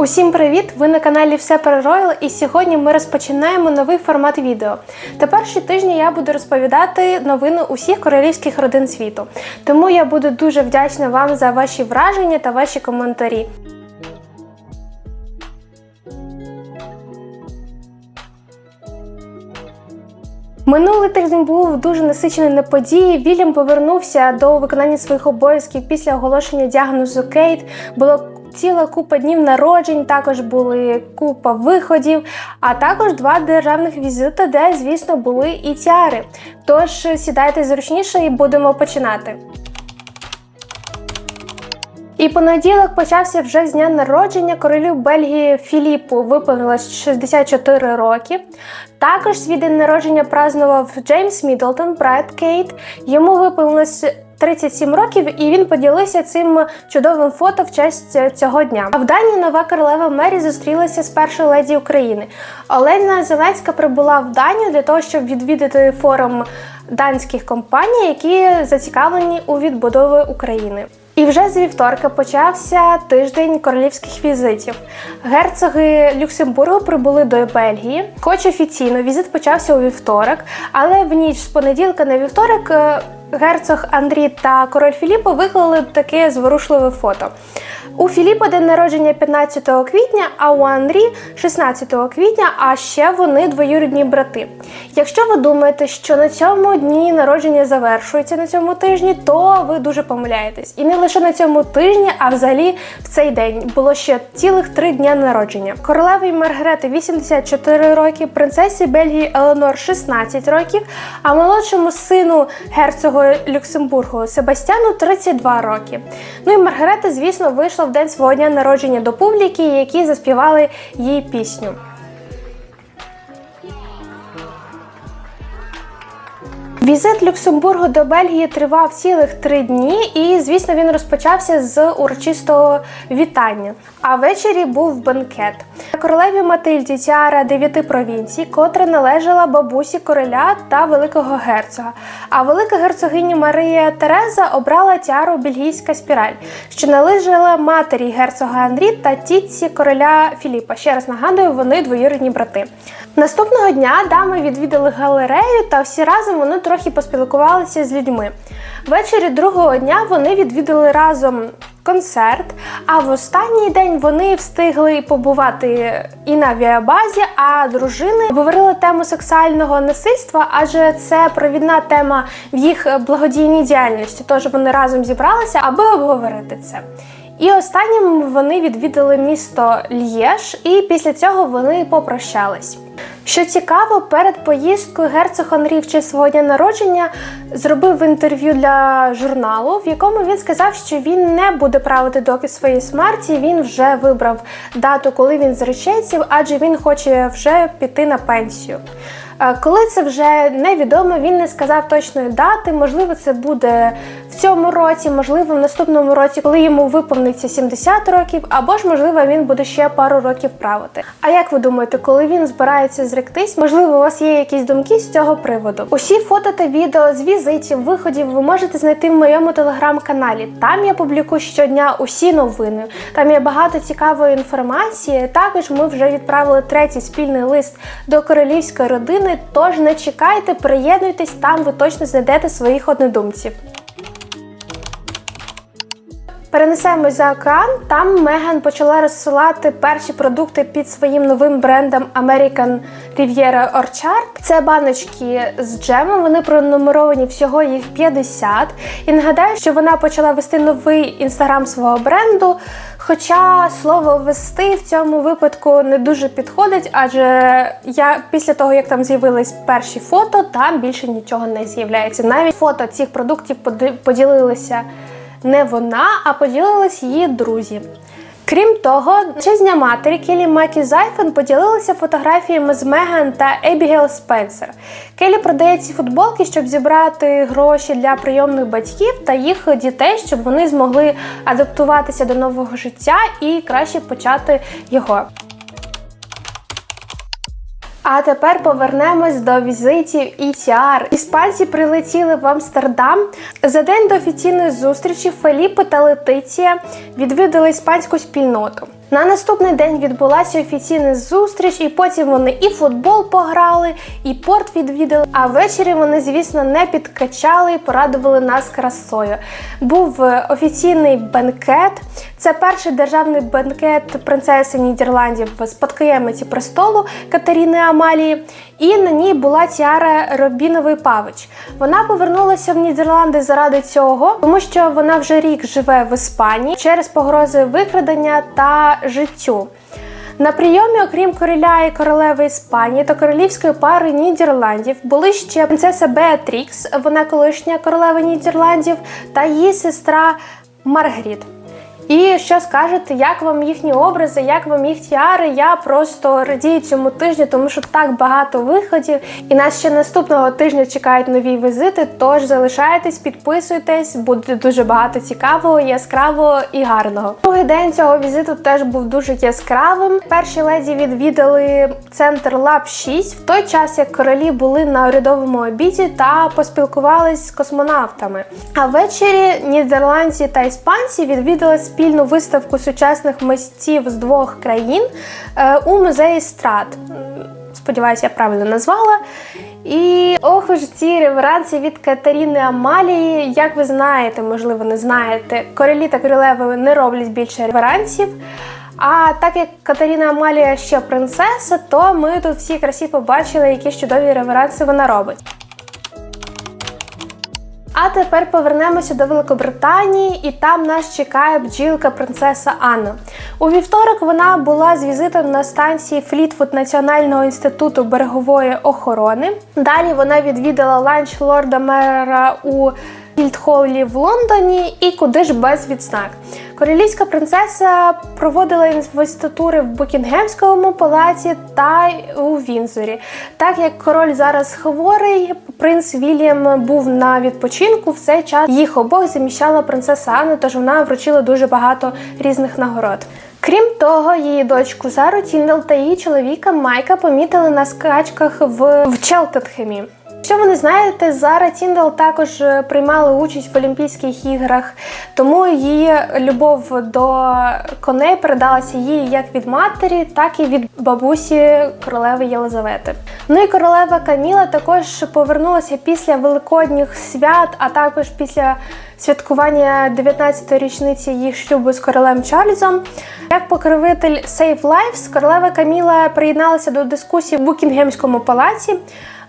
Усім привіт! Ви на каналі Все про Роял і сьогодні ми розпочинаємо новий формат відео. Тепер щотижня я буду розповідати новини усіх королівських родин світу. Тому я буду дуже вдячна вам за ваші враження та ваші коментарі. Минулий тиждень був дуже насичений на події. Вільям повернувся до виконання своїх обов'язків після оголошення діагнозу Кейт. Було ціла купа днів народжень, також були купа виходів, а також два державних візити, де, звісно, були і тіари. Тож сідайте зручніше і будемо починати. І понеділок почався вже з дня народження королю Бельгії Філіпу. Виповнилось 64 роки. Також свій день народження празнував Джеймс Мідлтон, брат Кейт. Йому виповнилось 37 років, і він поділився цим чудовим фото в честь цього дня. А в Данії нова королева Мері зустрілася з першою леді України. Олена Зеленська прибула в Данію для того, щоб відвідати форум данських компаній, які зацікавлені у відбудові України. І вже з вівторка почався тиждень королівських візитів. Герцоги Люксембургу прибули до Бельгії. Хоч офіційно візит почався у вівторок, але в ніч з понеділка на вівторок е, герцог Андрій та король Філіппо виклали таке зворушливе фото. У Філіпа день народження 15 квітня, а у Андрі 16 квітня, а ще вони двоюрідні брати. Якщо ви думаєте, що на цьому дні народження завершується на цьому тижні, то ви дуже помиляєтесь. І не лише на цьому тижні, а взагалі в цей день було ще цілих три дня народження. Королеві Маргарети 84 роки, принцесі Бельгії Еленор 16 років, а молодшому сину герцогу Люксембургу Себастьяну 32 роки. Ну і Маргарета, звісно, вийшла в день свого дня народження до публіки, які заспівали їй пісню. Візит Люксембургу до Бельгії тривав цілих три дні, і, звісно, він розпочався з урочистого вітання. А ввечері був бенкет. Королеві Матильді тіара дев'яти провінцій, котра належала бабусі короля та великого герцога. А велика герцогиня Марія Тереза обрала тіару бельгійська спіраль, що належала матері герцога Андрі та тітці короля Філіпа. Ще раз нагадую, вони двоюрідні брати. Наступного дня дами відвідали галерею, та всі разом вони трохи поспілкувалися з людьми. Ввечері другого дня вони відвідали разом концерт. А в останній день вони встигли побувати і на авіабазі, а дружини обговорили тему сексуального насильства, адже це провідна тема в їх благодійній діяльності. Тож вони разом зібралися, аби обговорити це. І останнім вони відвідали місто Л'єш, і після цього вони попрощались. Що цікаво, перед поїздкою герцог Анрі в свого дня народження зробив інтерв'ю для журналу, в якому він сказав, що він не буде правити доки своєї смерті. Він вже вибрав дату, коли він зречеться, адже він хоче вже піти на пенсію. Коли це вже невідомо, він не сказав точної дати. Можливо, це буде в цьому році, можливо, в наступному році, коли йому виповниться 70 років, або ж, можливо, він буде ще пару років правити. А як ви думаєте, коли він збирається зректись? Можливо, у вас є якісь думки з цього приводу? Усі фото та відео з візитів, виходів ви можете знайти в моєму телеграм-каналі. Там я публікую щодня усі новини. Там є багато цікавої інформації. Також ми вже відправили третій спільний лист до королівської родини. Тож не чекайте, приєднуйтесь, там ви точно знайдете своїх однодумців. Перенесемось за океан. Там Меган почала розсилати перші продукти під своїм новим брендом American Riviera Orchard. Це баночки з джемом. Вони пронумеровані всього їх 50. І нагадаю, що вона почала вести новий інстаграм свого бренду. Хоча слово вести в цьому випадку не дуже підходить, адже я після того, як там з'явились перші фото, там більше нічого не з'являється. Навіть фото цих продуктів поділилися не вона, а поділились її друзі. Крім того, чесня матері Келі Макі Зайфен поділилася фотографіями з Меган та Ебігел Спенсер. Келі продає ці футболки, щоб зібрати гроші для прийомних батьків та їх дітей, щоб вони змогли адаптуватися до нового життя і краще почати його. А тепер повернемось до візитів ETR. Іспанці прилетіли в Амстердам. За день до офіційної зустрічі Феліпе та Летиція відвідали іспанську спільноту. На наступний день відбулася офіційна зустріч, і потім вони і футбол пограли, і порт відвідали. А ввечері вони, звісно, не підкачали і порадували нас красою. Був е, офіційний бенкет. Це перший державний бенкет принцеси Нідерландів, спадкоємиці престолу Катерини Амалії. І на ній була тіара Робіновий Павич. Вона повернулася в Нідерланди заради цього, тому що вона вже рік живе в Іспанії через погрози викрадення та життю. На прийомі, окрім короля і королеви Іспанії та королівської пари Нідерландів, були ще принцеса Беатрікс, вона колишня королева Нідерландів, та її сестра Маргаріт. І що скажете, як вам їхні образи, як вам їх тіари? Я просто радію цьому тижню, тому що так багато виходів. І нас ще наступного тижня чекають нові візити. Тож залишайтесь, підписуйтесь, буде дуже багато цікавого, яскравого і гарного. Другий день цього візиту теж був дуже яскравим. Перші леді відвідали центр Лаб 6 в той час, як королі були на урядовому обіді та поспілкувались з космонавтами. А ввечері нідерландці та іспанці відвідали спільну виставку сучасних митців з двох країн е, у музеї страт. Сподіваюся, я правильно назвала. І ох уж ці реверанси від Катерини Амалії. Як ви знаєте, можливо, не знаєте, королі та королеви не роблять більше реверансів. А так як Катерина Амалія ще принцеса, то ми тут всі красі побачили, які чудові реверанси вона робить. А тепер повернемося до Великобританії, і там нас чекає бджілка принцеса Анна. У вівторок вона була з візитом на станції Флітфуд Національного інституту берегової охорони. Далі вона відвідала ланч лорда мера у Гільдхоллі в Лондоні і куди ж без відзнак. Королівська принцеса проводила інвеститури в Букінгемському палаці та у Вінзорі. Так як король зараз хворий, принц Вільям був на відпочинку. В цей час їх обох заміщала принцеса Анна, тож вона вручила дуже багато різних нагород. Крім того, її дочку Зару Тіндал та її чоловіка Майка помітили на скачках в, в Челтенхемі. Якщо ви не знаєте, Зара Тіндал також е, приймала участь в Олімпійських іграх, тому її любов до коней передалася їй як від матері, так і від бабусі королеви Єлизавети. Ну і королева Каміла також повернулася після великодніх свят, а також після святкування 19-ї річниці їх шлюбу з королем Чарльзом. Як покровитель Save Lives, королева Каміла приєдналася до дискусії в Букінгемському палаці.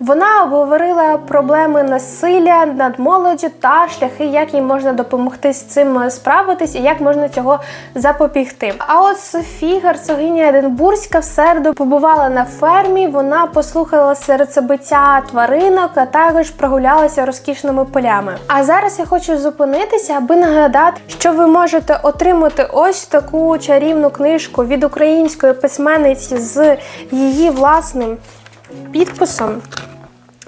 Вона обговорила проблеми насилля над молоддю та шляхи, як їй можна допомогти з цим справитись і як можна цього запобігти. А от Софі, герцогиня Единбурзька, в середу побувала на фермі. Вона послухала серцебиття тваринок, а також прогулялася розкішними полями. А зараз я хочу зупинитися, аби нагадати, що ви можете отримати ось таку чарівну книжку від української письменниці з її власним підписом.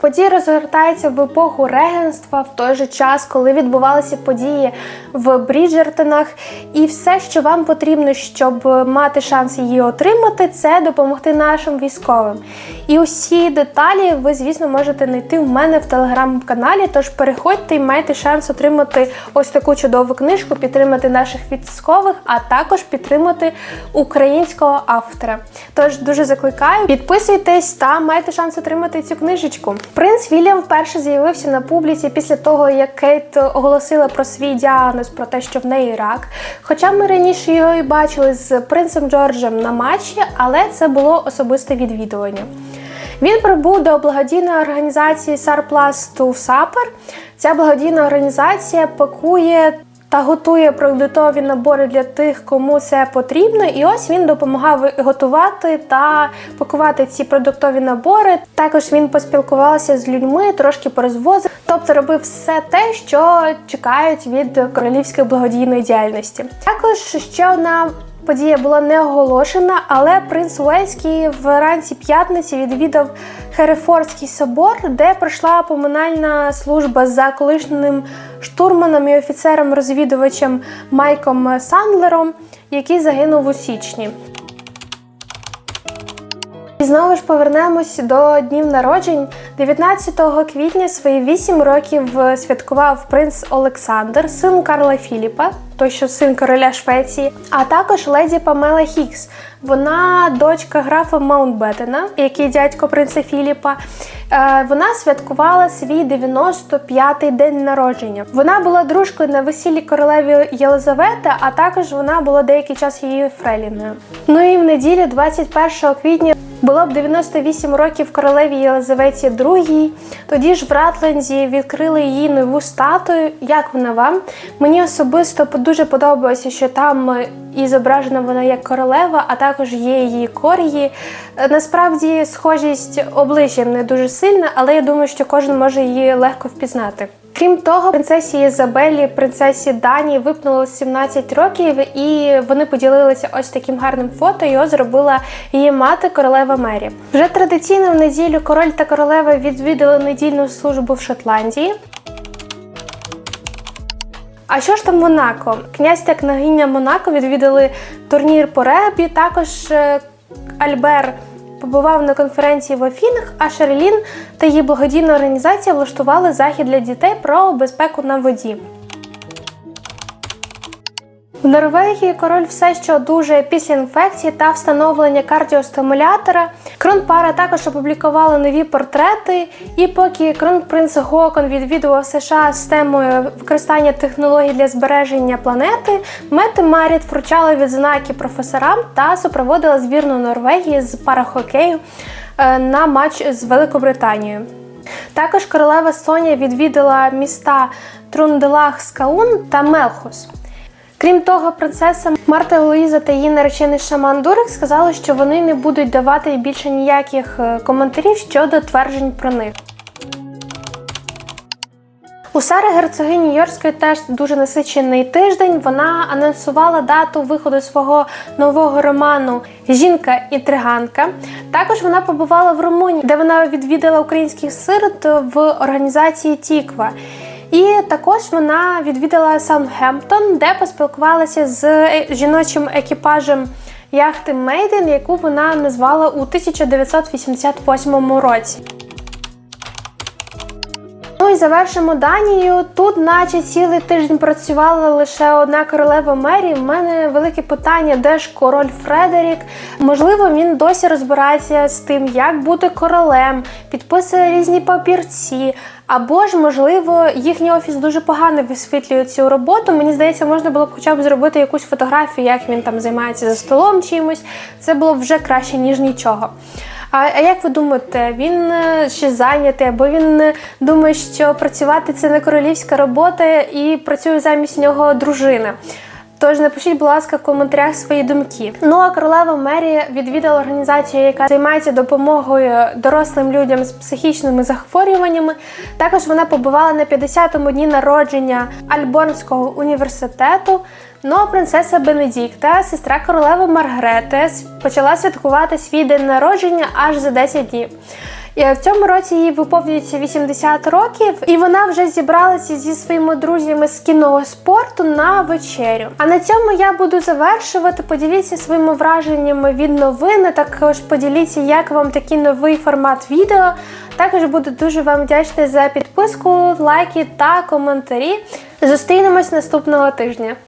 Події розгортаються в епоху регенства в той же час, коли відбувалися події в Бріджертонах. І все, що вам потрібно, щоб мати шанс її отримати, це допомогти нашим військовим. І усі деталі ви, звісно, можете знайти в мене в телеграм-каналі. Тож переходьте і майте шанс отримати ось таку чудову книжку, підтримати наших військових, а також підтримати українського автора. Тож дуже закликаю, підписуйтесь та майте шанс отримати цю книжечку. Принц Вільям вперше з'явився на публіці після того, як Кейт оголосила про свій діагноз, про те, що в неї рак. Хоча ми раніше його і бачили з принцем Джорджем на матчі, але це було особисте відвідування. Він прибув до благодійної організації to Supper. Ця благодійна організація пакує та готує продуктові набори для тих, кому це потрібно. І ось він допомагав готувати та пакувати ці продуктові набори. Також він поспілкувався з людьми, трошки порозвозив, тобто робив все те, що чекають від королівської благодійної діяльності. Також ще одна. Подія була не оголошена, але принц Уельський вранці п'ятниці відвідав Херефордський собор, де пройшла поминальна служба за колишнім штурманом і офіцером-розвідувачем Майком Сандлером, який загинув у січні. І знову ж повернемось до днів народжень. 19 квітня свої 8 років е, святкував принц Олександр, син Карла Філіпа, той, що син короля Швеції, а також леді Памела Хікс. Вона дочка графа Маунтбеттена, який дядько принца Філіпа. Е, Вона святкувала свій 95-й день народження. Вона була дружкою на весіллі королеви Єлизавети, а також вона була деякий час її фреліною. Ну і в неділю, 21 квітня, було б 98 років королеві Єлизаветі II. Тоді ж в Ратленді відкрили її нову статую. Як вона вам? Мені особисто дуже подобається, що там е, і зображена вона як королева, а також є її корії. Е, Насправді схожість обличчям не дуже сильна, але я думаю, що кожен може її легко впізнати. Крім того, принцесі Ізабелі, принцесі Дані випнуло 17 років, і вони поділилися ось таким гарним фото. Його зробила її мати королева Мері. Вже традиційно в неділю король та королева відвідали недільну службу в Шотландії. А що ж там Монако? Князь та княгиня Монако відвідали турнір по регбі. Також е, Альбер побував на конференції в Афінах, а Шерлін та її благодійна організація влаштували захід для дітей про безпеку на воді. В Норвегії король все ще одужує після інфекції та встановлення кардіостимулятора. Кронпара також опублікувала нові портрети. І поки кронпринц Гокон відвідував США з темою використання технологій для збереження планети, Мет Маріт вручала відзнаки професорам та супроводила збірну Норвегії з парахокею е, на матч з Великобританією. Також королева Соня відвідала міста Трунделах Скаун та Мелхус. Крім того, принцеса Марта Луїза та її наречений шаман Дурик сказали, що вони не будуть давати більше ніяких е, коментарів щодо тверджень про них. У Сари герцогині Йорської теж дуже насичений тиждень. Вона анонсувала дату виходу свого нового роману Жінка і триганка. Також вона побувала в Румунії, де вона відвідала українських сирот в організації Тіква. І також вона відвідала Саутгемптон, де поспілкувалася з е- жіночим екіпажем яхти Мейден, яку вона назвала у 1988 році. Ну і завершимо Данію. Тут, наче цілий тиждень працювала лише одна королева Мері. У мене велике питання, де ж король Фредерік. Можливо, він досі розбирається з тим, як бути королем, підписує різні папірці. Або ж, можливо, їхній офіс дуже погано висвітлює цю роботу. Мені здається, можна було б хоча б зробити якусь фотографію, як він там займається за столом чимось. Це було б вже краще, ніж нічого. А, а як ви думаєте, він е, ще зайнятий, або він е, думає, що працювати це не королівська робота і працює замість нього дружина? Тож напишіть, будь ласка, в коментарях свої думки. Ну а королева Мері відвідала організацію, яка займається допомогою дорослим людям з психічними захворюваннями. Також вона побувала на 50-му дні народження Альборнського університету. Ну а принцеса Бенедікта, сестра королеви Маргрети, почала святкувати свій день народження аж за 10 днів. І В цьому році їй виповнюється 80 років, і вона вже зібралася зі своїми друзями з кінного спорту на вечерю. А на цьому я буду завершувати. Поділіться своїми враженнями від новини. Також поділіться, як вам такий новий формат відео. Також буду дуже вам вдячна за підписку, лайки та коментарі. Зустрінемось наступного тижня.